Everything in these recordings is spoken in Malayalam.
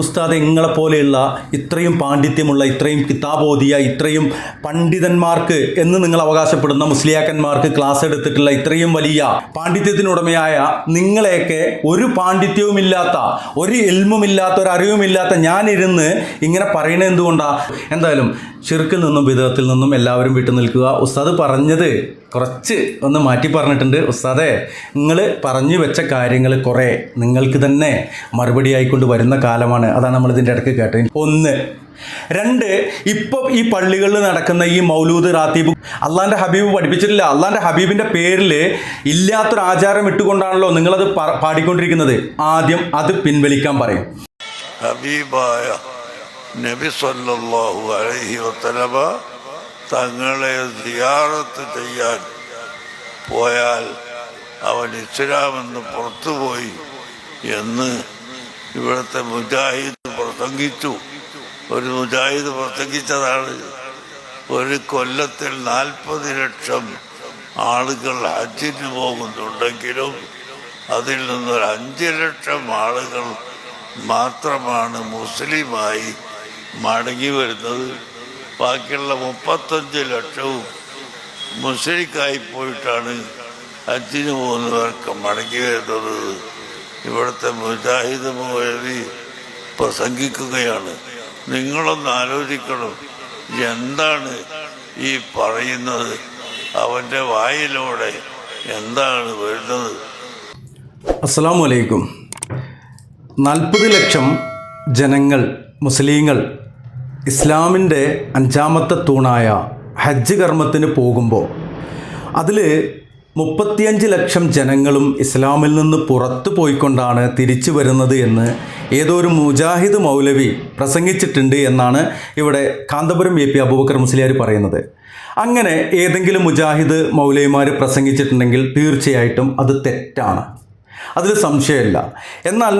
ഉസ്താദ് നിങ്ങളെപ്പോലെയുള്ള ഇത്രയും പാണ്ഡിത്യമുള്ള ഇത്രയും കിതാബോധിയ ഇത്രയും പണ്ഡിതന്മാർക്ക് എന്ന് നിങ്ങൾ അവകാശപ്പെടുന്ന മുസ്ലിയാക്കന്മാർക്ക് ക്ലാസ് എടുത്തിട്ടുള്ള ഇത്രയും വലിയ പാണ്ഡിത്യത്തിനുടമയായ നിങ്ങളെയൊക്കെ ഒരു പാണ്ഡിത്യവുമില്ലാത്ത ഒരു എൽമുമില്ലാത്ത ഒരു അറിവുമില്ലാത്ത ഞാനിരുന്ന് ഇങ്ങനെ പറയണത് എന്തുകൊണ്ടാ? എന്തായാലും ഷിർക്കിൽ നിന്നും വിധത്തിൽ നിന്നും എല്ലാവരും വിട്ടു നിൽക്കുക. ഉസ്താദ് പറഞ്ഞത് കുറച്ച് ഒന്ന് മാറ്റി പറഞ്ഞിട്ടുണ്ട്. ഉസ്താദെ നിങ്ങൾ പറഞ്ഞു വെച്ച കാര്യങ്ങൾ കുറേ നിങ്ങൾക്ക് തന്നെ മറുപടി ആയിക്കൊണ്ട് വരുന്ന കാലമാണ്. അതാണ് നമ്മൾ ഇതിന്റെ ഇടയ്ക്ക് കേട്ടത്. ഒന്ന്. രണ്ട് ഇപ്പോൾ ഈ പള്ളികളിൽ നടക്കുന്ന ഈ മൗലൂദ് റാത്തീബ് അള്ളാന്റെ ഹബീബ് പഠിപ്പിച്ചിട്ടില്ല. അള്ളാന്റെ ഹബീബിന്റെ പേരിൽ ഇല്ലാത്തൊരു ആചാരം ഇട്ടുകൊണ്ടാണല്ലോ നിങ്ങളത് പാടിക്കൊണ്ടിരിക്കുന്നത്. ആദ്യം അത് പിൻവലിക്കാൻ പറയും. ഹബീബായ നബി സല്ലല്ലാഹു അലൈഹി വസല്ലമ തങ്ങളെ സിയാറത്ത് ചെയ്യാൻ പോയാൽ അവൻ ഇസ്ലാമെന്ന് പുറത്തുപോയി എന്ന് ഇവിടുത്തെ മുജാഹിദ് പ്രസംഗിച്ചു. ഒരു മുജാഹിദ് പ്രസംഗിച്ചതാണ്. ഒരു കൊല്ലത്തിൽ നാൽപ്പത് ലക്ഷം ആളുകൾ ഹജ്ജിന് പോകുന്നുണ്ടെങ്കിലും അതിൽ നിന്നൊരു അഞ്ച് ലക്ഷം ആളുകൾ മാത്രമാണ് മുസ്ലിമായി മടങ്ങി വരുന്നത്. ബാക്കിയുള്ള മുപ്പത്തഞ്ച് ലക്ഷവും മുസ്ലിക്കായി പോയിട്ടാണ് ഹജ്ജിന് പോകുന്നവർക്ക് മടങ്ങി വരുന്നത്. ഇവിടുത്തെ മുജാഹിദ് മൗലവി പ്രസംഗിക്കുകയാണ്. നിങ്ങളൊന്ന് ആലോചിക്കണം എന്താണ് ഈ പറയുന്നത്? അവന്റെ വായിലൂടെ എന്താണ് വരുന്നത്? അസ്സലാമു അലൈക്കും നാൽപ്പത് ലക്ഷം ജനങ്ങൾ മുസ്ലിങ്ങൾ ഇസ്ലാമിന്റെ അഞ്ചാമത്തെ തൂണായ ഹജ്ജ് കർമ്മത്തിന് പോകുമ്പോൾ അതിൽ മുപ്പത്തിയഞ്ച് ലക്ഷം ജനങ്ങളും ഇസ്ലാമിൽ നിന്ന് പുറത്തു പോയിക്കൊണ്ടാണ് തിരിച്ചു വരുന്നത് എന്ന് ഏതോ ഒരു മുജാഹിദ് മൗലവി പ്രസംഗിച്ചിട്ടുണ്ട് എന്നാണ് ഇവിടെ കാന്തപുരം എ പി അബൂബക്കർ മുസ്ലിയാർ പറയുന്നത്. അങ്ങനെ ഏതെങ്കിലും മുജാഹിദ് മൗലവിമാർ പ്രസംഗിച്ചിട്ടുണ്ടെങ്കിൽ തീർച്ചയായിട്ടും അത് തെറ്റാണ്. അതിൽ സംശയമില്ല. എന്നാൽ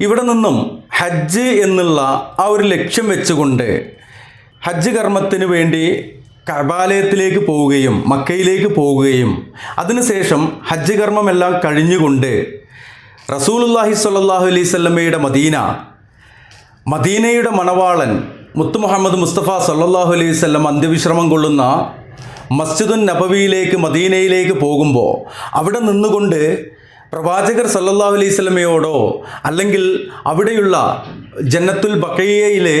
ഇവിടെ നിന്നും ഹജ്ജ് എന്നുള്ള ആ ഒരു ലക്ഷ്യം വെച്ചുകൊണ്ട് ഹജ്ജ് കർമ്മത്തിന് വേണ്ടി കബാലയത്തിലേക്ക് പോവുകയും മക്കയിലേക്ക് പോവുകയും അതിനുശേഷം ഹജ്ജ് കർമ്മമെല്ലാം കഴിഞ്ഞുകൊണ്ട് റസൂലുല്ലാഹി സ്വല്ലല്ലാഹു അലൈഹി സ്വല്ലമ്മയുടെ മദീന മദീനയുടെ മണവാളൻ മുത്തു മുഹമ്മദ് മുസ്തഫ സല്ലാഹു അലൈഹി വസല്ലം അന്ത്യവിശ്രമം കൊള്ളുന്ന മസ്ജിദുൻ നബവിയിലേക്ക് മദീനയിലേക്ക് പോകുമ്പോൾ അവിടെ നിന്നുകൊണ്ട് പ്രവാചകർ സല്ലാഹു അലൈഹി സ്വലമയോടോ അല്ലെങ്കിൽ അവിടെയുള്ള ജന്നത്തുൽ ബക്കയ്യയിലെ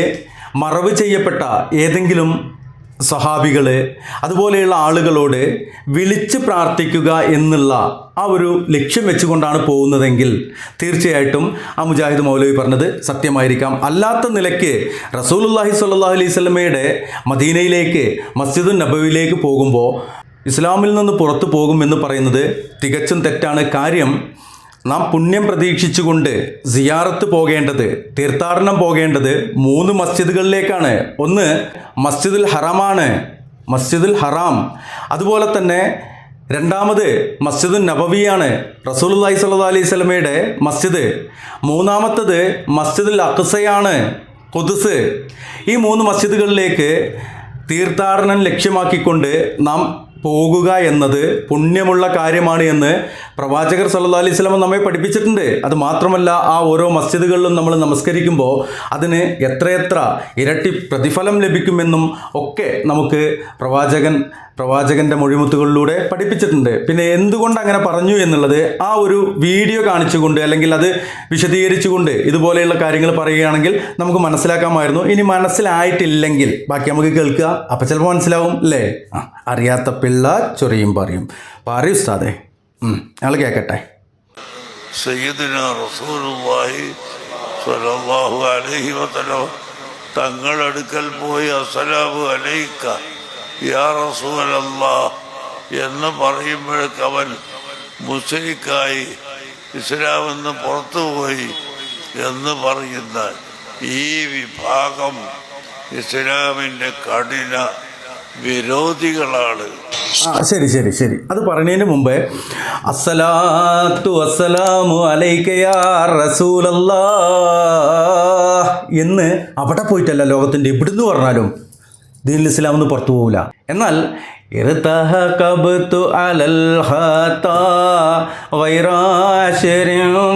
മറവ് ചെയ്യപ്പെട്ട ഏതെങ്കിലും സഹാബികൾ അതുപോലെയുള്ള ആളുകളോട് വിളിച്ച് പ്രാർത്ഥിക്കുക എന്നുള്ള ആ ഒരു ലക്ഷ്യം വെച്ചുകൊണ്ടാണ് പോകുന്നതെങ്കിൽ തീർച്ചയായിട്ടും ആ മുജാഹിദ് മൗലവി പറഞ്ഞത് സത്യമായിരിക്കാം. അല്ലാത്ത നിലയ്ക്ക് റസൂലുല്ലാഹി സ്വല്ലല്ലാഹു അലൈഹി സ്വലമയുടെ മദീനയിലേക്ക് മസ്ജിദുൻ നബവിയിലേക്ക് പോകുമ്പോൾ ഇസ്ലാമിൽ നിന്ന് പുറത്തു പോകുമെന്ന് പറയുന്നത് തികച്ചും തെറ്റാണ്. കാര്യം നാം പുണ്യം പ്രതീക്ഷിച്ചുകൊണ്ട് സിയാറത്ത് പോകേണ്ടത് തീർത്ഥാടനം പോകേണ്ടത് മൂന്ന് മസ്ജിദുകളിലേക്കാണ്. ഒന്ന് മസ്ജിദുൽ ഹറാമാണ് മസ്ജിദുൽ ഹറാം. അതുപോലെ തന്നെ രണ്ടാമത് മസ്ജിദുൻ നബവിയാണ് റസൂലുള്ളാഹി സ്വല്ലല്ലാഹു അലൈഹി സ്വലമയുടെ മസ്ജിദ്. മൂന്നാമത്തത് മസ്ജിദുൽ അഖ്സയാണ് ഖുദ്സ്. ഈ മൂന്ന് മസ്ജിദുകളിലേക്ക് തീർത്ഥാടനം ലക്ഷ്യമാക്കിക്കൊണ്ട് നാം പോകുക എന്നത് പുണ്യമുള്ള കാര്യമാണ് എന്ന് പ്രവാചകർ സല്ലാ അലൈഹി വസല്ലം നമ്മെ പഠിപ്പിച്ചിട്ടുണ്ട്. അത് മാത്രമല്ല ആ ഓരോ മസ്ജിദുകളിലും നമ്മൾ നമസ്കരിക്കുമ്പോൾ അതിന് എത്രയെത്ര ഇരട്ടി പ്രതിഫലം ലഭിക്കുമെന്നും ഒക്കെ നമുക്ക് പ്രവാചകൻ പ്രവാചകന്റെ മൊഴിമുത്തുകളിലൂടെ പഠിപ്പിച്ചിട്ടുണ്ട്. പിന്നെ എന്തുകൊണ്ട് അങ്ങനെ പറഞ്ഞു എന്നുള്ളത് ആ ഒരു വീഡിയോ കാണിച്ചുകൊണ്ട് അല്ലെങ്കിൽ അത് വിശദീകരിച്ചുകൊണ്ട് ഇതുപോലെയുള്ള കാര്യങ്ങൾ പറയുകയാണെങ്കിൽ നമുക്ക് മനസ്സിലാക്കാമായിരുന്നു. ഇനി മനസ്സിലായിട്ടില്ലെങ്കിൽ ബാക്കി നമുക്ക് കേൾക്കുക. അപ്പം ചിലപ്പോൾ മനസ്സിലാവും അല്ലേ? ആ അറിയാത്ത പിള്ള ചൊറിയും പറയും. പറയൂ ഉസ്താദേ. ഞങ്ങൾ കേൾക്കട്ടെ റസൂലുള്ളാഹി സ്വല്ലല്ലാഹു അലൈഹി വസല്ലം തങ്ങളടുക്കൽ പോയി അസ്സലാമു അലൈക്ക. എന്ന് പറയുമ്പോഴേക്ക് അവൻ മുസ്ലിക്കായി ഇസ്ലാമെന്ന് പുറത്തുപോയി എന്ന് പറയുന്ന ഈ വിഭാഗം ഇസ്ലാമിന്റെ കഠിന വിരോധികളാണ്. ശരി ശരി ശരി. അത് പറഞ്ഞതിന് മുമ്പേ അസ്സലാത്തു അസ്സലാമു അലൈക്കയാ എന്ന് അവിടെ പോയിട്ടല്ല ലോകത്തിന്റെ എവിടുന്ന് പറഞ്ഞാലും ദീനുൽ ഇസ്ലാം എന്ന് പുറത്തു പോകില്ല എന്നാൽ ارتهقبت على الخطا غير عشر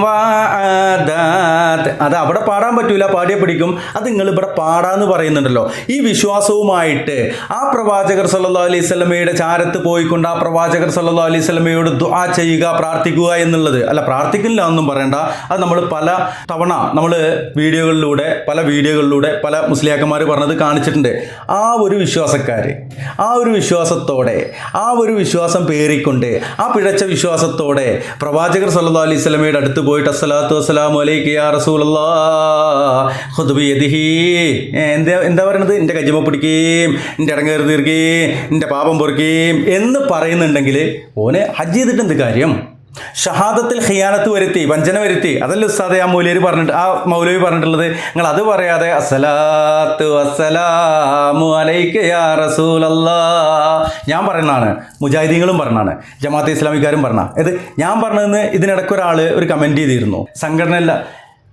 وعادات അത് അവിടെ പാടാൻ പറ്റൂല പാടിയെ പിടിക്കും അത് നിങ്ങൾ ഇവിടെ പാടാന്ന് പറയുന്നുണ്ടല്ലോ ഈ വിശ്വാസവുമായിട്ട് ആ പ്രവാചകർ സല്ലല്ലാഹു അലൈഹി സ്വലമയുടെ ചാരത്ത് പോയിക്കൊണ്ട് ആ പ്രവാചകർ സല്ലല്ലാഹു അലൈഹി സ്വലമയോട് ദുആ ചെയ്യുക പ്രാർത്ഥിക്കുക എന്നുള്ളത് അല്ല പ്രാർത്ഥിക്കില്ല ഒന്നും പറയണ്ട അത് നമ്മൾ പല തവണ നമ്മൾ വീഡിയോകളിലൂടെ പല വീഡിയോകളിലൂടെ പല മുസ്ലിയാക്കന്മാർ പറഞ്ഞത് കാണിച്ചിട്ടുണ്ട് ആ ഒരു വിശ്വാസക്കാർ ആ ഒരു വിശ്വാസത്തോടെ ആ ഒരു വിശ്വാസം പേറിക്കൊണ്ട് ആ പിഴച്ച വിശ്വാസത്തോടെ പ്രവാചകർ സല്ലാ അലൈഹി സ്വലമയുടെ അടുത്ത് പോയിട്ട് അസ്സലാത്തു വസ്സലാം അലൈക്ക് യാ എന്താ എന്താ പറയണത്? എന്റെ കജ്ജമ പിടിക്കുകയും എന്റെ ഇടങ്ങേറി തീർക്കുകയും എന്റെ പാപം പൊറുക്കുകയും എന്ന് പറയുന്നുണ്ടെങ്കിൽ ഓനെ ഹജ്ജ് ചെയ്തിട്ട് എന്ത് കാര്യം? ഷഹാദത്തിൽ ഖിയാനത്ത് വരുത്തി വഞ്ചന വരുത്തി. അതല്ല ഉസ്താദെ ആ മൗലവി പറഞ്ഞിട്ട് ആ മൗലവി പറഞ്ഞിട്ടുള്ളത്? നിങ്ങൾ അത് പറയാതെ അസലാത്ത് വസ്സലാമു അലൈക്ക് യാ റസൂലല്ലാ ഞാൻ പറയുന്നതാണ് മുജാഹിദീങ്ങളും പറഞ്ഞാണ് ജമാഅത്ത് ഇസ്ലാമിക്കാരും പറഞ്ഞ ഇത് ഞാൻ പറഞ്ഞതെന്ന് ഇതിനിടയ്ക്ക് ഒരാൾ ഒരു കമന്റ് ചെയ്തിരുന്നു. സംഘടനയല്ല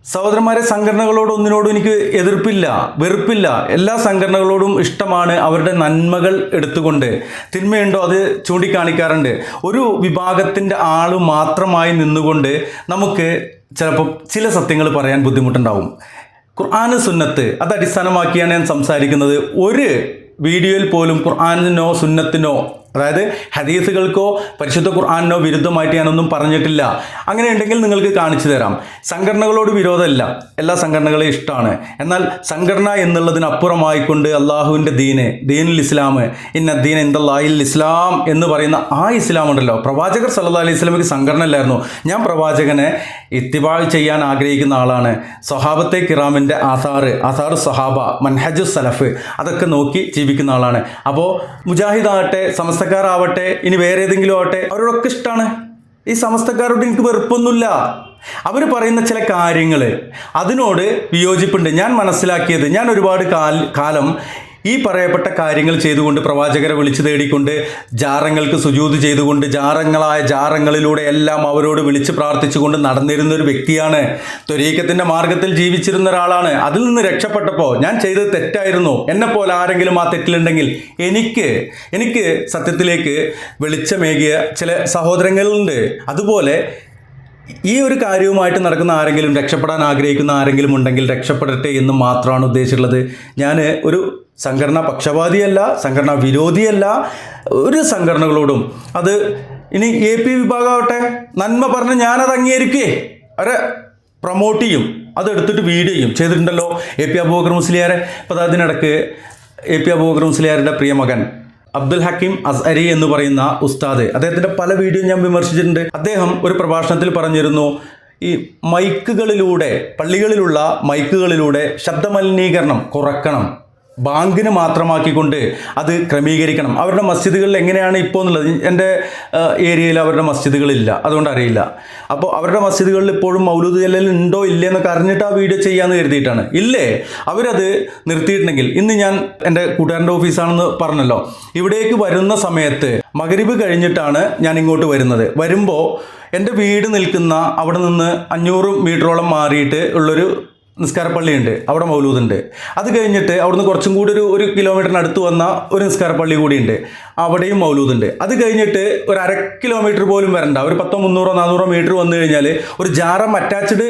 സഹോദരന്മാരെ സംഘടനകളോട് ഒന്നിനോടും എനിക്ക് എതിർപ്പില്ല വെറുപ്പില്ല. എല്ലാ സംഘടനകളോടും ഇഷ്ടമാണ് അവരുടെ നന്മകൾ എടുത്തുകൊണ്ട്. തിന്മയുണ്ടോ? അത് ചൂണ്ടിക്കാണിക്കാറുണ്ട്. ഒരു വിഭാഗത്തിന്റെ ആൾ മാത്രമായി നിന്നുകൊണ്ട് നമുക്ക് ചിലപ്പോൾ ചില സത്യങ്ങൾ പറയാൻ ബുദ്ധിമുട്ടുണ്ടാവും. ഖുർആാന് സുന്നത്ത് അത് അടിസ്ഥാനമാക്കിയാണ് ഞാൻ സംസാരിക്കുന്നത്. ഒരു വീഡിയോയിൽ പോലും ഖുർആാനിനോ സുന്നത്തിനോ അതായത് ഹദീസുകൾക്കോ പരിശുദ്ധ ഖുർആാനിനോ വിരുദ്ധമായിട്ട് ഞാനൊന്നും പറഞ്ഞിട്ടില്ല. അങ്ങനെ ഉണ്ടെങ്കിൽ നിങ്ങൾക്ക് കാണിച്ചു തരാം. സംഘടനകളോട് വിരോധമല്ല. എല്ലാ സംഘടനകളെയും ഇഷ്ടമാണ്. എന്നാൽ സംഘടന എന്നുള്ളതിനപ്പുറമായിക്കൊണ്ട് അള്ളാഹുവിന്റെ ദീന് ദീനുൽ ഇസ്ലാം ഇന്ന ദീൻ ഇന്ദാഹിൽ ഇസ്ലാം എന്ന് പറയുന്ന ആ ഇസ്ലാം ഉണ്ടല്ലോ. പ്രവാചകർ സല്ലാ അലൈഹി സ്വലമിക്ക് സംഘടന അല്ലായിരുന്നു. ഞാൻ പ്രവാചകനെ ഇത്തിബാൾ ചെയ്യാൻ ആഗ്രഹിക്കുന്ന ആളാണ്. സ്വഹാബത്തെ കിറാമിന്റെ ആസാറ് ആസാർ സഹാബ മൻഹജു സലഫ് അതൊക്കെ നോക്കി ജീവിക്കുന്ന ആളാണ്. അപ്പോൾ മുജാഹിദ് മുജാഹിദാകട്ടെ സമസ്തക്കാരാവട്ടെ ഇനി വേറെ ഏതെങ്കിലും ആവട്ടെ അവരോടൊക്കെ ഇഷ്ടമാണ് ഈ സമസ്തക്കാരോട് എനിക്ക് വെറുപ്പൊന്നുമില്ല. അവർ പറയുന്ന ചില കാര്യങ്ങൾ അതിനോട് വിയോജിപ്പുണ്ട്. ഞാൻ മനസ്സിലാക്കിയത് ഞാൻ ഒരുപാട് കാലം ഈ പറയപ്പെട്ട കാര്യങ്ങൾ ചെയ്തുകൊണ്ട് പ്രവാചകരെ വിളിച്ചു തേടിക്കൊണ്ട് ജാറങ്ങൾക്ക് സുജൂത് ചെയ്തുകൊണ്ട് ജാറങ്ങളായ ജാറങ്ങളിലൂടെ എല്ലാം അവരോട് വിളിച്ച് പ്രാർത്ഥിച്ചുകൊണ്ട് നടന്നിരുന്ന ഒരു വ്യക്തിയാണ്. ത്വരീക്കത്തിന്റെ മാർഗത്തിൽ ജീവിച്ചിരുന്ന ഒരാളാണ്. അതിൽ നിന്ന് രക്ഷപ്പെട്ടപ്പോൾ ഞാൻ ചെയ്തത് തെറ്റായിരുന്നു. എന്നെപ്പോലെ ആരെങ്കിലും ആ തെറ്റിലുണ്ടെങ്കിൽ എനിക്ക് എനിക്ക് സത്യത്തിലേക്ക് വെളിച്ചമേകിയ ചില സഹോദരങ്ങളുണ്ട്. അതുപോലെ ഈ ഒരു കാര്യവുമായിട്ട് നടക്കുന്ന ആരെങ്കിലും രക്ഷപ്പെടാൻ ആഗ്രഹിക്കുന്ന ആരെങ്കിലും ഉണ്ടെങ്കിൽ രക്ഷപ്പെടട്ടെ എന്ന് മാത്രമാണ് ഉദ്ദേശിച്ചിട്ടുള്ളത്. ഞാൻ ഒരു സംഘടന പക്ഷപാതിയല്ല സംഘടന വിരോധിയല്ല ഒരു സംഘടനകളോടും. അത് ഇനി എ പി വിഭാഗമാവട്ടെ നന്മ പറഞ്ഞ് ഞാനത് അംഗീകരിക്കേ. അവരെ പ്രൊമോട്ട് ചെയ്യും. അതെടുത്തിട്ട് വീഡിയോ ചെയ്യും. ചെയ്തിട്ടുണ്ടല്ലോ എ പി അബൂബക്കർ മുസ്ലിയാരെ. ഇപ്പോൾ അതിനിടക്ക് എ പി അബൂബക്കർ മുസ്ലിയാരുടെ പ്രിയമകൻ അബ്ദുൽ ഹക്കീം അസ്അരി എന്ന് പറയുന്ന ഉസ്താദ്. അദ്ദേഹത്തിന്റെ പല വീഡിയോ ഞാൻ വിമർശിച്ചിട്ടുണ്ട്. അദ്ദേഹം ഒരു പ്രഭാഷണത്തിൽ പറഞ്ഞിരുന്നു ഈ മൈക്കുകളിലൂടെ പള്ളികളിലുള്ള മൈക്കുകളിലൂടെ ശബ്ദമലിനീകരണം കുറക്കണം. ബാങ്കിന് മാത്രമാക്കിക്കൊണ്ട് അത് ക്രമീകരിക്കണം. അവരുടെ മസ്ജിദുകളിൽ എങ്ങനെയാണ് ഇപ്പോൾ എന്നുള്ളത്? എന്റെ ഏരിയയിൽ അവരുടെ മസ്ജിദുകളില്ല. അതുകൊണ്ട് അറിയില്ല. അപ്പോൾ അവരുടെ മസ്ജിദുകളിൽ ഇപ്പോഴും മൗലൂദ് ജല്ലൽ ഉണ്ടോ ഇല്ലേ എന്നൊക്കെ അറിഞ്ഞിട്ട് ആ വീഡിയോ ചെയ്യാമെന്ന് കരുതിയിട്ടാണ്. ഇല്ലേ? അവരത് നിർത്തിയിട്ടുണ്ടെങ്കിൽ ഇന്ന് ഞാൻ എന്റെ കൂട്ടുകാരന്റെ ഓഫീസാണെന്ന് പറഞ്ഞല്ലോ. ഇവിടേക്ക് വരുന്ന സമയത്ത് മകരിബ് കഴിഞ്ഞിട്ടാണ് ഞാൻ ഇങ്ങോട്ട് വരുന്നത്. വരുമ്പോൾ എന്റെ വീട് നിൽക്കുന്ന അവിടെ നിന്ന് അഞ്ഞൂറ് മീറ്ററോളം മാറിയിട്ട് ഉള്ളൊരു നിസ്കാരപ്പള്ളിയുണ്ട്. അവിടെ മൗലൂദുണ്ട്. അത് കഴിഞ്ഞിട്ട് അവിടുന്ന് കുറച്ചും കൂടി ഒരു ഒരു കിലോമീറ്ററിനടുത്ത് വന്ന ഒരു നിസ്കാരപ്പള്ളി കൂടിയുണ്ട്. അവിടെയും മൗലൂദുണ്ട്. അത് കഴിഞ്ഞിട്ട് ഒരു അര കിലോമീറ്റർ പോലും വരണ്ട. ഒരു പത്തോ മുന്നൂറോ നാനൂറോ മീറ്റർ വന്നു കഴിഞ്ഞാൽ ഒരു ജാറം അറ്റാച്ച്ഡ്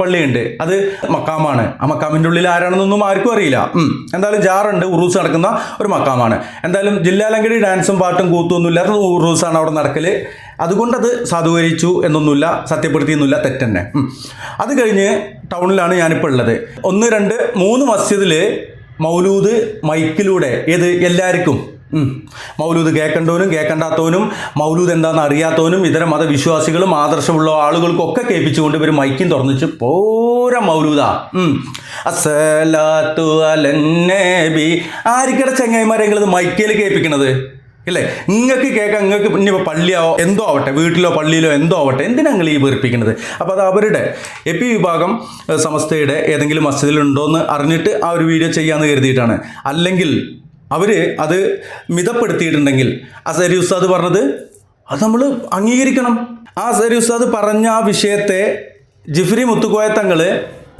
പള്ളി ഉണ്ട് അത് മക്കാമാണ്. ആ മക്കാമിന്റെ ഉള്ളിൽ ആരാണെന്നൊന്നും ആർക്കും അറിയില്ല. എന്തായാലും ജാറുണ്ട്. ഉറൂസ് നടക്കുന്ന ഒരു മക്കാമാണ്. എന്തായാലും ജില്ലാലങ്കടി ഡാൻസും പാട്ടും കൂത്തൊന്നും ഇല്ലാത്ത ഉറൂസാണ് അവിടെ നടക്കൽ അതുകൊണ്ടത് സാധൂകരിച്ചു എന്നൊന്നുമില്ല. സത്യപ്പെടുത്തിയൊന്നുമില്ല. തെറ്റന്നെ. അത് കഴിഞ്ഞ് ടൗണിലാണ് ഞാനിപ്പോൾ ഉള്ളത്. ഒന്ന് രണ്ട് മൂന്ന് മസ്ജിദിൽ മൗലൂദ് മൈക്കിലൂടെ. ഏത്? എല്ലാവർക്കും. മൗലൂദ് കേൾക്കേണ്ടവനും കേൾക്കണ്ടാത്തവനും മൗലൂദ് എന്താണെന്ന് അറിയാത്തവനും ഇതര മതവിശ്വാസികളും ആദർശമുള്ള ആളുകൾക്കൊക്കെ കേൾപ്പിച്ചുകൊണ്ട് ഇവർ മൈക്കും തുറന്നിച്ച് പോര മൗലൂദാ. അസലാത്തു അലന്നബി ആരിക്കട ചെങ്ങായിമാരെങ്കിലും മൈക്കേൽ കേൾപ്പിക്കണത്? ഇല്ലേ? നിങ്ങൾക്ക് കേൾക്കാം നിങ്ങൾക്ക് ഇനിയിപ്പോൾ പള്ളിയാവോ? എന്തോ ആവട്ടെ? വീട്ടിലോ പള്ളിയിലോ എന്തോ ആവട്ടെ? എന്തിനാ നിങ്ങൾ ഈ വെറുപ്പിക്കുന്നത് അപ്പോൾ അത് അവരുടെ എ പി വിഭാഗം സമസ്തയുടെ ഏതെങ്കിലും മസ്ജിദിലുണ്ടോ എന്ന് അറിഞ്ഞിട്ട് ആ ഒരു വീഡിയോ ചെയ്യാമെന്ന് കരുതിയിട്ടാണ്. അല്ലെങ്കിൽ അവർ അത് മിതപ്പെടുത്തിയിട്ടുണ്ടെങ്കിൽ ആ സരി ഉസ്താദ് പറഞ്ഞത് അത് നമ്മൾ അംഗീകരിക്കണം. ആ സരി ഉസ്താദ് പറഞ്ഞ ആ വിഷയത്തെ ജിഫ്രി മുത്തുക്കോയ തങ്ങൾ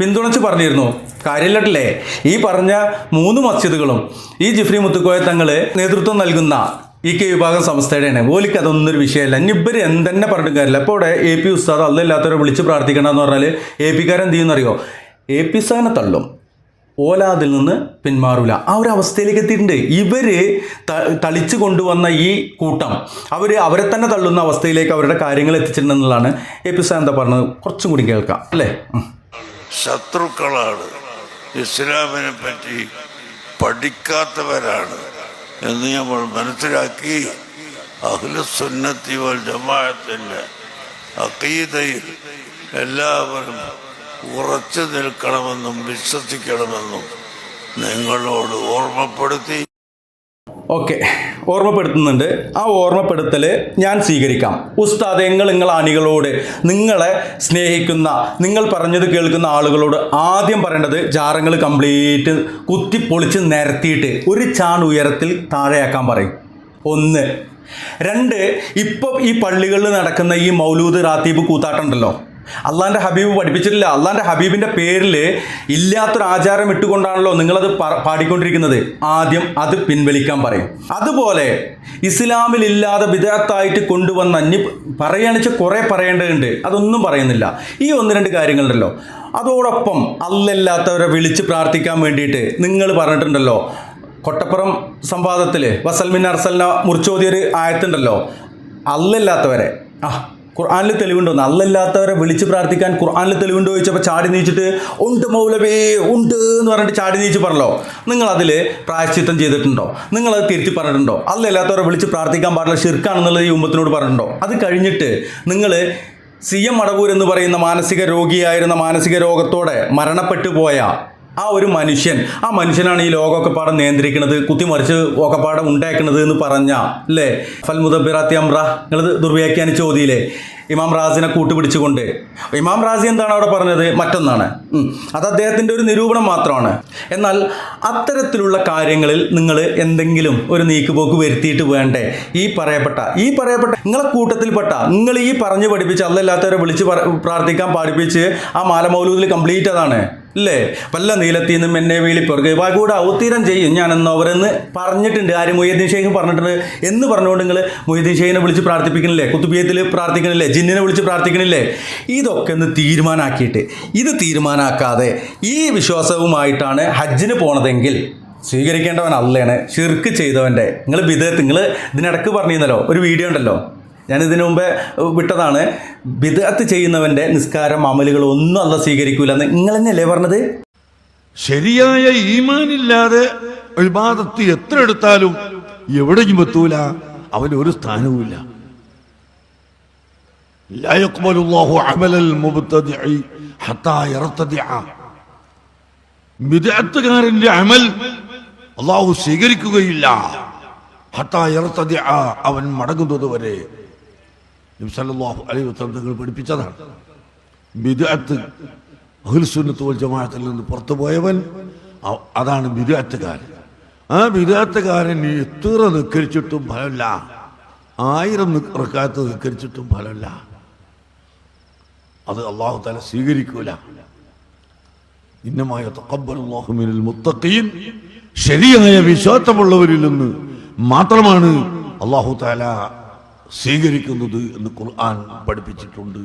പിന്തുണച്ച് പറഞ്ഞിരുന്നു. കാര്യമില്ലട്ടില്ലേ? ഈ പറഞ്ഞ മൂന്ന് മസ്ജിദുകളും ഈ ജിഫ്രി മുത്തുക്കോയ തങ്ങൾ നേതൃത്വം നൽകുന്ന ഇ കെ വിഭാഗം സംസ്ഥയുടെയാണ്. ഓലിക്ക് അതൊന്നും ഒരു വിഷയമല്ല ഇനി ഇവർ എന്തെന്നെ പറഞ്ഞിട്ട് കാര്യമില്ല. അപ്പോൾ ഇവിടെ എ പി ഉസ്താദ് അല്ലല്ലാത്തവരെ വിളിച്ച് പ്രാർത്ഥിക്കണമെന്ന് പറഞ്ഞാൽ എ പിക്കാരൻ എന്ത് ചെയ്യുന്നറിയോ എ പി ഉസ്താദിനെ തള്ളും. ഓല അതിൽ നിന്ന് പിന്മാറൂല. ആ ഒരു അവസ്ഥയിലേക്ക് എത്തിയിട്ടുണ്ട്. ഇവർ ത- തളിച്ചു കൊണ്ടുവന്ന ഈ കൂട്ടം അവർ അവരെ തന്നെ തള്ളുന്ന അവസ്ഥയിലേക്ക് അവരുടെ കാര്യങ്ങൾ എത്തിച്ചിട്ടുണ്ടെന്നുള്ളതാണ് എ പി ഉസ്താദ് എന്താ പറഞ്ഞത്? കുറച്ചും കൂടി കേൾക്കാം. അല്ലേ? ശത്രുക്കളാണ്. ഇസ്ലാമിനെ പറ്റി പഠിക്കാത്തവരാണ്. എന്ന് നമ്മൾ മനസ്സിലാക്കി അഖിലസുന്നത്തി വൽ ജമാഅത്തിന്റെ അക്കീതയിൽ എല്ലാവരും ഉറച്ചു നിൽക്കണമെന്നും വിശ്വസിക്കണമെന്നും നിങ്ങളോട് ഓർമ്മപ്പെടുത്തി. ഓക്കെ ഓർമ്മപ്പെടുത്തുന്നുണ്ട്. ആ ഓർമ്മപ്പെടുത്തൽ ഞാൻ സ്വീകരിക്കാം. ഉസ്താദ് നിങ്ങൾ നിങ്ങൾ അണികളോട് നിങ്ങളെ സ്നേഹിക്കുന്ന നിങ്ങൾ പറഞ്ഞത് കേൾക്കുന്ന ആളുകളോട് ആദ്യം പറയേണ്ടത് ജാറങ്ങൾ കംപ്ലീറ്റ് കുത്തി പൊളിച്ച് നിരത്തിയിട്ട് ഒരു ചാൺ ഉയരത്തിൽ താഴെയാക്കാൻ പറയും. ഒന്ന്. രണ്ട് ഇപ്പോൾ ഈ പള്ളികളിൽ നടക്കുന്ന ഈ മൗലൂദ് റാത്തീബ് കൂത്താട്ടുണ്ടല്ലോ അള്ളാന്റെ ഹബീബ് പഠിപ്പിച്ചിട്ടില്ല. അള്ളാന്റെ ഹബീബിന്റെ പേരിൽ ഇല്ലാത്തൊരു ആചാരം ഇട്ടുകൊണ്ടാണല്ലോ നിങ്ങളത് പാടിക്കൊണ്ടിരിക്കുന്നത്. ആദ്യം അത് പിൻവലിക്കാൻ പറയും. അതുപോലെ ഇസ്ലാമിൽ ഇല്ലാതെ വിദഗ്ധായിട്ട് കൊണ്ടുവന്ന അന്യ പറയുകയാണെന്ന് കുറേ പറയേണ്ടതുണ്ട്. അതൊന്നും പറയുന്നില്ല. ഈ ഒന്ന് രണ്ട് കാര്യങ്ങളുണ്ടല്ലോ. അതോടൊപ്പം അല്ലല്ലാത്തവരെ വിളിച്ച് പ്രാർത്ഥിക്കാൻ വേണ്ടിയിട്ട് നിങ്ങൾ പറഞ്ഞിട്ടുണ്ടല്ലോ. കൊട്ടപ്പുറം സംവാദത്തിൽ വസൽമിൻ അർസലിന മുറിച്ചോതിയൊരു ആയത്തുണ്ടല്ലോ. അല്ലല്ലാത്തവരെ. ആ ഖുർആാനിൽ തെളിവുണ്ടോ? നല്ലല്ലാത്തവരെ വിളിച്ച് പ്രാർത്ഥിക്കാൻ ഖുർആാനിൽ തെളിവുണ്ടോ ചോദിച്ചപ്പോൾ ചാടി നീച്ചിട്ട് ഉണ്ട് മൗലവേ ഉണ്ട് എന്ന് പറഞ്ഞിട്ട് ചാടി നീച്ച് നിങ്ങൾ അതിൽ പ്രായശ്ചിത്തം ചെയ്തിട്ടുണ്ടോ? നിങ്ങളത് തിരുത്തി പറഞ്ഞിട്ടുണ്ടോ? അല്ലല്ലാത്തവരെ വിളിച്ച് പ്രാർത്ഥിക്കാൻ പാടില്ല ഷിർക്കാണെന്നുള്ളത് ഈ ഉമ്മത്തിനോട് പറഞ്ഞിട്ടുണ്ടോ? അത് കഴിഞ്ഞിട്ട് നിങ്ങൾ സി എം മടവൂർ എന്ന് പറയുന്ന മാനസിക രോഗിയായിരുന്ന മാനസിക രോഗത്തോടെ മരണപ്പെട്ടു പോയ ആ ഒരു മനുഷ്യൻ ആ മനുഷ്യനാണ് ഈ ലോകമൊക്കെ പാടം നിയന്ത്രിക്കുന്നത് കുത്തിമറിച്ച് ഒക്കെപ്പാടം ഉണ്ടാക്കുന്നത് എന്ന് പറഞ്ഞ അല്ലേ? ഫൽ മുദബിറാത്തി അമ്ര നിങ്ങൾ ദുർവ്യാഖ്യാനം ചോദ്യയിലെ. ഇമാം റാസിനെ കൂട്ടുപിടിച്ചുകൊണ്ട്. ഇമാം റാസി എന്താണ് അവിടെ പറഞ്ഞത്? മറ്റൊന്നാണ്. അത് അദ്ദേഹത്തിന്റെ ഒരു നിരൂപണം മാത്രമാണ്. എന്നാൽ അത്തരത്തിലുള്ള കാര്യങ്ങളിൽ നിങ്ങൾ എന്തെങ്കിലും ഒരു നീക്കുപോക്ക് വരുത്തിയിട്ട് വേണ്ടേ? ഈ പറയപ്പെട്ട ഈ പറയപ്പെട്ട നിങ്ങളെ കൂട്ടത്തിൽപ്പെട്ട നിങ്ങൾ ഈ പറഞ്ഞു പഠിപ്പിച്ച് അല്ലല്ലാത്തവരെ വിളിച്ച് പ്രാർത്ഥിക്കാൻ പഠിപ്പിച്ച് ആ മാല മൗലൂദിൽ കംപ്ലീറ്റ് അതാണ്. ഇല്ലേ വല്ല നീലത്തിൽ നിന്നും എന്നെ വീളി പുറകെ കൂടെ ഔത്തീരം ചെയ്യും. ഞാൻ എന്നവരെന്ന് പറഞ്ഞിട്ടുണ്ട്. ആര് മൊയ്യദ്ദീൻ ഷെയ്ഖ് പറഞ്ഞിട്ടുണ്ട്? എന്ന് പറഞ്ഞുകൊണ്ട് നിങ്ങൾ മൊയ്യദ്ദീൻ ഷെയ്ഖിനെ വിളിച്ച് പ്രാർത്ഥിപ്പിക്കണില്ലേ? കുത്തുബിയത്തിൽ പ്രാർത്ഥിക്കണില്ലേ? ജിന്നിനെ വിളിച്ച് പ്രാർത്ഥിക്കണില്ലേ? ഇതൊക്കെ ഒന്ന് തീരുമാനാക്കിയിട്ട്. ഇത് തീരുമാനാക്കാതെ ഈ വിശ്വാസവുമായിട്ടാണ് ഹജ്ജിന് പോണതെങ്കിൽ സ്വീകരിക്കേണ്ടവൻ അല്ലാണ് ഷിർക്ക് ചെയ്തവന്റെ നിങ്ങൾ വിധേയത്ത് നിങ്ങൾ ഇതിനിടക്ക് പറഞ്ഞിരുന്നല്ലോ. ഒരു വീഡിയോ ഉണ്ടല്ലോ. ഞാൻ ഇതിനു മുമ്പേ വിട്ടതാണ്. ബിദഅത്ത് ചെയ്യുന്നവന്റെ നിസ്കാരം അമലുകൾ ഒന്നും അല്ല സ്വീകരിക്കൂല നിങ്ങൾ തന്നെയല്ലേ പറഞ്ഞത്? ശരിയായ ഈമാനില്ലാതെ ഇബാദത്ത് എത്ര എടുത്താലും എവിടെയും എത്തൂല. അവൻ ഒരു സ്ഥാനവുമില്ല അമൽ അള്ളാഹു സ്വീകരിക്കുകയില്ല. ഹത്താ അവൻ മടങ്ങുന്നത് വരെ നബി സല്ലല്ലാഹു അലൈഹി വസല്ലം തങ്ങൾ പഠിപ്പിച്ചതാണ്. ബിദുഅത്ത് അഹ്ലുസുന്നത്ത് വൽ ജമാഅത്തിൽ നിന്ന് പുറത്തു പോയവൻ അതാണ് ബിദുഅത്തുകാരൻ. ആ ബിദുഅത്തുകാരൻ എത്ര നിക്കരിച്ചിട്ടും ഫലമില്ല. ആയിരം നിറക്കാത്ത നിക്കരിച്ചിട്ടും ഫലമില്ല. അത് അള്ളാഹു തല സ്വീകരിക്കൂല. ഇന്നമായ തക്കബലുമിനിൽ മുത്തഖീൻ. ശരിയായ വിശ്വാസമുള്ളവരിൽ നിന്ന് മാത്രമാണ് അള്ളാഹു താല സ്വീകരിക്കുന്നത് എന്ന് ഖുർആൻ പഠിപ്പിച്ചിട്ടുണ്ട്.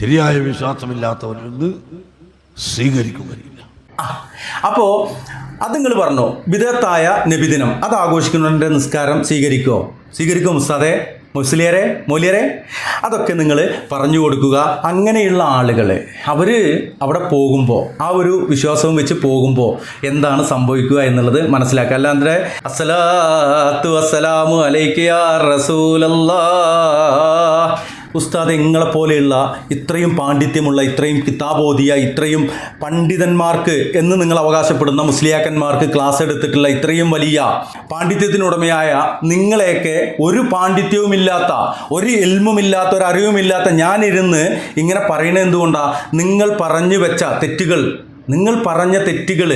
ശരിയായ വിശ്വാസമില്ലാത്തവരിൽ നിന്ന് സ്വീകരിക്കുകയില്ല. അപ്പോ അത് നിങ്ങൾ പറഞ്ഞോ വിദഗ്ധായ നബിദിനം അത് ആഘോഷിക്കുന്നവരുടെ നിസ്കാരം സ്വീകരിക്കോ സ്വീകരിക്കുമോ മുസ്താദെ? മുസ്ലിയരെ മൂല്യരെ? അതൊക്കെ നിങ്ങൾ പറഞ്ഞു കൊടുക്കുക. അങ്ങനെയുള്ള ആളുകൾ അവർ അവിടെ പോകുമ്പോൾ ആ ഒരു വിശ്വാസവും വെച്ച് പോകുമ്പോൾ എന്താണ് സംഭവിക്കുക എന്നുള്ളത് മനസ്സിലാക്കുക. അല്ലാതെ അസ്സലാത്തു വസ്സലാമു അലൈക്ക് യാ റസൂലല്ലാ. ഉസ്താദ് നിങ്ങളെപ്പോലെയുള്ള ഇത്രയും പാണ്ഡിത്യമുള്ള ഇത്രയും കിതാബോധിയ ഇത്രയും പണ്ഡിതന്മാർക്ക് എന്ന് നിങ്ങൾ അവകാശപ്പെടുന്ന മുസ്ലിയാക്കന്മാർക്ക് ക്ലാസ് എടുത്തിട്ടുള്ള ഇത്രയും വലിയ പാണ്ഡിത്യത്തിനുടമയായ നിങ്ങളെയൊക്കെ ഒരു പാണ്ഡിത്യവുമില്ലാത്ത ഒരു എൽമുമില്ലാത്ത ഒരു അറിവുമില്ലാത്ത ഞാനിരുന്ന് ഇങ്ങനെ പറയുന്നത് എന്തുകൊണ്ടാണ് നിങ്ങൾ പറഞ്ഞു വെച്ച തെറ്റുകൾ നിങ്ങൾ പറഞ്ഞ തെറ്റുകൾ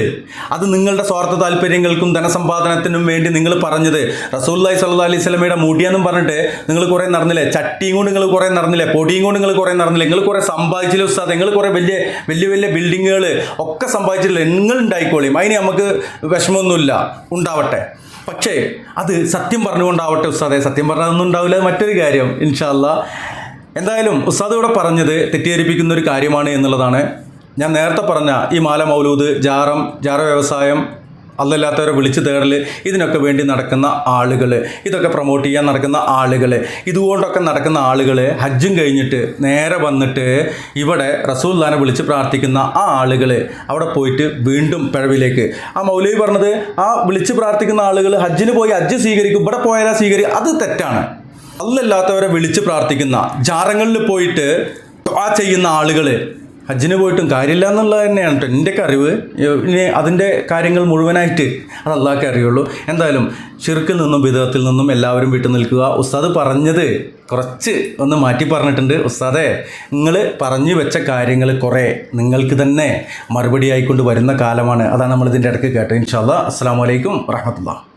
അത് നിങ്ങളുടെ സ്വാർത്ഥ താല്പര്യങ്ങൾക്കും ധനസമ്പാദനത്തിനും വേണ്ടി നിങ്ങൾ പറഞ്ഞത്. റസൂല്ലായി സല്ലാ അലൈഹി സ്വലമയുടെ മുടിയെന്നും പറഞ്ഞിട്ട് നിങ്ങൾ കുറേ നടന്നില്ലേ? ചട്ടിയും കൊണ്ട് നിങ്ങൾ കുറേ നടന്നില്ലേ? പൊടിയും കൊണ്ട് നിങ്ങൾ കുറേ നടന്നില്ലേ? നിങ്ങൾ കുറേ സമ്പാദിച്ചില്ല ഉസ്താദ്? നിങ്ങൾ കുറേ വലിയ വലിയ വലിയ ബിൽഡിങ്ങുകൾ ഒക്കെ സമ്പാദിച്ചിട്ടില്ല? നിങ്ങൾ ഉണ്ടായിക്കോളിയും അതിന് നമുക്ക് വിഷമമൊന്നുമില്ല. ഉണ്ടാവട്ടെ. പക്ഷേ അത് സത്യം പറഞ്ഞുകൊണ്ടാവട്ടെ ഉസ്താദെ. സത്യം പറഞ്ഞതൊന്നും ഉണ്ടാവില്ല. മറ്റൊരു കാര്യം ഇൻഷാല്ല എന്തായാലും ഉസ്താദ് ഇവിടെ പറഞ്ഞത് തെറ്റിദ്ധരിപ്പിക്കുന്ന ഒരു കാര്യമാണ് എന്നുള്ളതാണ്. ഞാൻ നേരത്തെ പറഞ്ഞ ഈ മാല മൗലൂദ് ജാറം ജാറ വ്യവസായം അതല്ലാത്തവരെ വിളിച്ചു തേടൽ ഇതിനൊക്കെ വേണ്ടി നടക്കുന്ന ആളുകൾ ഇതൊക്കെ പ്രൊമോട്ട് ചെയ്യാൻ നടക്കുന്ന ആളുകൾ ഇതുകൊണ്ടൊക്കെ നടക്കുന്ന ആളുകൾ ഹജ്ജും കഴിഞ്ഞിട്ട് നേരെ വന്നിട്ട് ഇവിടെ റസൂല്ലാനെ വിളിച്ച് പ്രാർത്ഥിക്കുന്ന ആ ആളുകൾ അവിടെ പോയിട്ട് വീണ്ടും പിഴവിലേക്ക്. ആ മൗലവി പറഞ്ഞത് ആ വിളിച്ച് പ്രാർത്ഥിക്കുന്ന ആളുകൾ ഹജ്ജിന് പോയി ഹജ്ജ് സ്വീകരിക്കും ഇവിടെ പോയാലാ സ്വീകരിക്കും അത് തെറ്റാണ്. അല്ലല്ലാത്തവരെ വിളിച്ച് പ്രാർത്ഥിക്കുന്ന ജാറങ്ങളിൽ പോയിട്ട് ആ ചെയ്യുന്ന ആളുകൾ ഹജ്ജിന് പോയിട്ടും കാര്യമില്ല എന്നുള്ളത് തന്നെയാണ് കേട്ടോ എന്റെയൊക്കെ അറിവ്. ഇനി അതിന്റെ കാര്യങ്ങൾ മുഴുവനായിട്ട് അത് അള്ളാഹ്ക്ക് അറിയുള്ളൂ. എന്തായാലും ഷിർക്കിൽ നിന്നും വിധത്തിൽ നിന്നും എല്ലാവരും വിട്ടു നിൽക്കുക. ഉസ്താദ് പറഞ്ഞത് കുറച്ച് ഒന്ന് മാറ്റി പറഞ്ഞിട്ടുണ്ട്. ഉസ്താദെ നിങ്ങൾ പറഞ്ഞു വെച്ച കാര്യങ്ങൾ കുറേ നിങ്ങൾക്ക് തന്നെ മറുപടി ആയിക്കൊണ്ട് വരുന്ന കാലമാണ്. അതാണ് നമ്മളിതിന്റെ ഇടയ്ക്ക് കേട്ടത്. ഇൻഷാല്ലാ അസ്സാം വലൈക്കും വറഹമത്തുള്ള